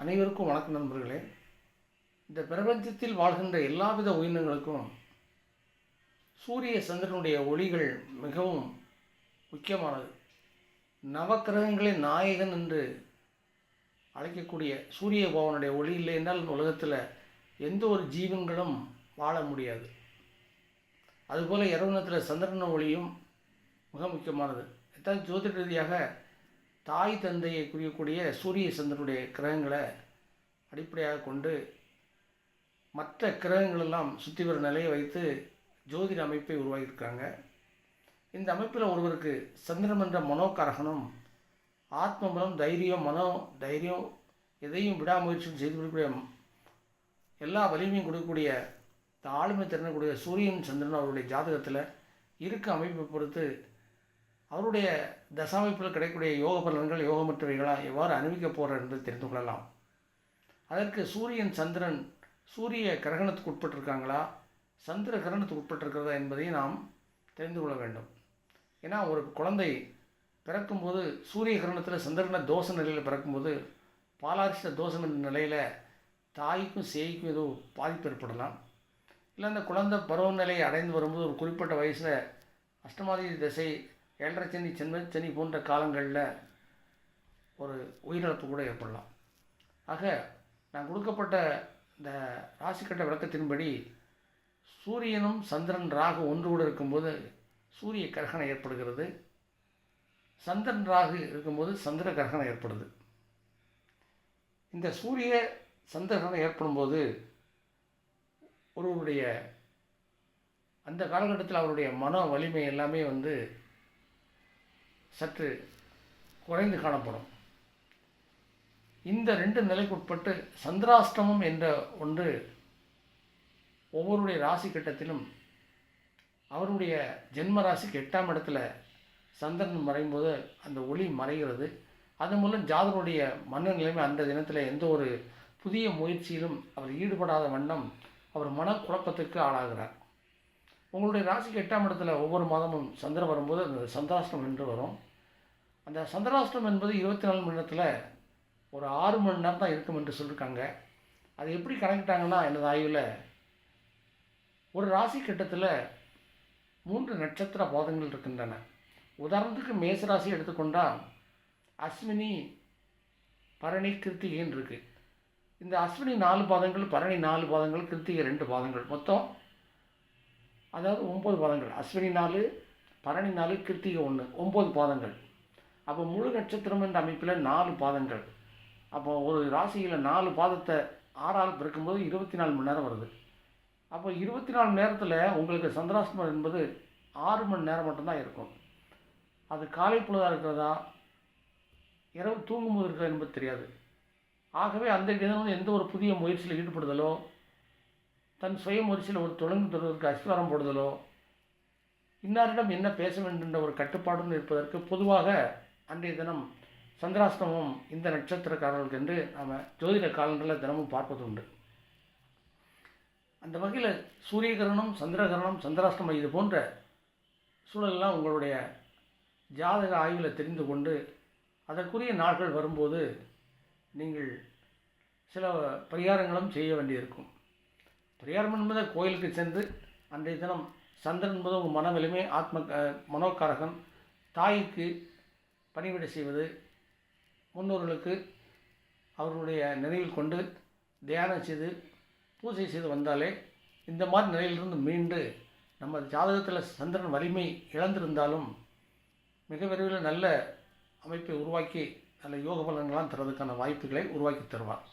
அனைவருக்கும் வணக்கம் நண்பர்களே. இந்த பிரபஞ்சத்தில் வாழ்கின்ற எல்லாவித உயிரினங்களுக்கும் சூரிய சந்திரனுடைய ஒளிகள் மிகவும் முக்கியமானது. நவக்கிரகங்களின் நாயகன் என்று அழைக்கக்கூடிய சூரிய பவனுடைய ஒளி இல்லை என்றால் உலகத்தில் எந்த ஒரு ஜீவன்களும் வாழ முடியாது. அதுபோல் இரவுனத்தில் சந்திரன ஒளியும் மிக முக்கியமானது. எதாவது ஜோதிட ரீதியாக தாய் தந்தையை குறிக்கக்கூடிய சூரிய சந்திரனுடைய கிரகங்களை அடிப்படையாக கொண்டு மற்ற கிரகங்களெல்லாம் சுற்றி வர நிலையை வைத்து ஜோதிட அமைப்பை உருவாக்கியிருக்காங்க. இந்த அமைப்பில் ஒருவருக்கு சந்திரன் என்ற மனோகாரகனும் ஆத்மபலம் தைரியம் மனோ தைரியம் எதையும் விடாமுயற்சியும் செய்து கொடுக்கக்கூடிய எல்லா வலிமையும் கொடுக்கக்கூடிய இந்த ஆளுமை திறனக்கூடிய சூரியன் சந்திரன் அவருடைய ஜாதகத்தில் இருக்க அமைப்பை பொறுத்து அவருடைய தசாமைப்பில் கிடைக்கக்கூடிய யோக பலன்கள் யோகமற்றவைகளாக எவ்வாறு அணிவிக்க போகிறார் என்று தெரிந்து கொள்ளலாம். அதற்கு சூரியன் சந்திரன் சூரிய கிரகணத்துக்கு உட்பட்டிருக்காங்களா? சந்திர கிரகணத்துக்கு உட்பட்டிருக்கிறதா என்பதையும் நாம் தெரிந்து கொள்ள வேண்டும். ஏன்னா ஒரு குழந்தை பிறக்கும்போது சூரிய கிரகணத்தில் சந்திரன தோஷ நிலையில் பிறக்கும்போது பாலாரிஷ்ட தோஷம் என்ற நிலையில் தாய்க்கும் சேய்க்கும் ஏதோ பாதிப்பு ஏற்படலாம். இல்லை அந்த குழந்தை பருவநிலையை அடைந்து வரும்போது ஒரு குறிப்பிட்ட வயசில் அஷ்டமாதி திசை ஏழரை சனி சென்ம சனி போன்ற காலங்களில் ஒரு உயிரிழப்பு கூட ஏற்படலாம். ஆக நான் கொடுக்கப்பட்ட இந்த ராசிக்கட்ட விளக்கத்தின்படி சூரியனும் சந்திரன் ராகு ஒன்று கூட இருக்கும்போது சூரிய கிரகணம் ஏற்படுகிறது. சந்திரன் ராகு இருக்கும்போது சந்திர கிரகணம் ஏற்படுது. இந்த சூரிய சந்திரகிரகணம் ஏற்படும்போது ஒருவருடைய அந்த காலகட்டத்தில் அவருடைய மன வலிமை எல்லாமே வந்து சற்று குறைந்து காணப்படும். இந்த ரெண்டு நிலைக்குட்பட்டு சந்திராஷ்டமம் என்ற ஒன்று ஒவ்வொருடைய ராசி கட்டத்திலும் அவருடைய ஜென்ம ராசிக்கு எட்டாம் இடத்துல சந்திரன் மறையும் போது அந்த ஒளி மறைகிறது. அதன் மூலம் ஜாதகருடைய மன நிலைமை அந்த தினத்தில் எந்த ஒரு புதிய முயற்சியிலும் அவர் ஈடுபடாத வண்ணம் அவர் மனக்குழப்பத்திற்கு ஆளாகிறார். உங்களுடைய ராசிக்கு எட்டாம் இடத்துல ஒவ்வொரு மாதமும் சந்திரன் வரும்போது அந்த சந்திராஷ்டம் என்று வரும். அந்த சந்திராஷ்டிரம் என்பது இருபத்தி நாலு மணி நேரத்தில் ஒரு ஆறு மணி நேரம் தான் இருக்கும் என்று சொல்லியிருக்காங்க அது எப்படி கணக்கிட்டாங்கன்னா எனது ஆய்வில் ஒரு ராசி கட்டத்தில் மூன்று நட்சத்திர பாதங்கள் இருக்கின்றன. உதாரணத்துக்கு மேசராசி எடுத்துக்கொண்டால் அஸ்வினி பரணி கிருத்திகைன்னு இருக்குது இந்த அஸ்வினி நாலு பாதங்கள் பரணி நாலு பாதங்கள் கிருத்திகை ரெண்டு பாதங்கள். மொத்தம் அதாவது ஒம்பது பாதங்கள். அஸ்வினி நாலு பரணி நாலு கிருத்திகை ஒன்று ஒம்பது பாதங்கள். அப்போ முழு நட்சத்திரம் என்ற அமைப்பில் நாலு பாதங்கள். அப்போ ஒரு ராசியில் நாலு பாதத்தை ஆறால் பிறக்கும்போது இருபத்தி நாலு மணி நேரம் வருது. அப்போ இருபத்தி நாலு நேரத்தில் உங்களுக்கு சந்திராஷ்டமம் என்பது ஆறு மணி நேரம் மட்டும்தான் இருக்கும். அது காலை பொழுதாக இருக்கிறதா? இரவு தூங்கும்போது இருக்கிறது என்பது தெரியாது. ஆகவே அந்த தினம் எந்த ஒரு புதிய முயற்சியில் ஈடுபடுதலோ தன் சுய முயற்சியில் ஒரு தொடர்ந்து தருவதற்கு அஸ்திவாரம் போடுதலோ இன்னாரிடம் என்ன பேச வேண்டும் என்ற ஒரு கட்டுப்பாடுன்னு இருப்பதற்கு பொதுவாக அன்றைய தினம் சந்திராஷ்டமம் இந்த நட்சத்திரக்காரர்களுக்கு என்று நாம் ஜோதிட காலண்டரில் தினமும் பார்ப்பது உண்டு. அந்த வகையில் சூரிய கிரகணம் சந்திர சந்திராஷ்டமம் இது போன்ற சூழலெல்லாம் உங்களுடைய ஜாதக ஆய்வில் தெரிந்து கொண்டு அதற்குரிய நாட்கள் வரும்போது நீங்கள் சில பரிகாரங்களும் செய்ய வேண்டியிருக்கும். பரிகாரம் என்பதை கோயிலுக்கு சென்று அன்றைய தினம் சந்திரன் என்பது உங்கள் மன ஆத்ம மனோகாரகன் தாய்க்கு பணிவிடை செய்வது முன்னோர்களுக்கு அவர்களுடைய நினைவில் கொண்டு தியானம் செய்து பூஜை செய்து வந்தாலே இந்த மாதிரி நிலையிலிருந்து மீண்டு நம்ம ஜாதகத்தில் சந்திரன் வலிமை இழந்திருந்தாலும் மிக விரைவில் நல்ல அமைப்பை உருவாக்கி நல்ல யோக பலன்களாம் தரதுக்கான வாய்ப்புகளை உருவாக்கி தருவார்.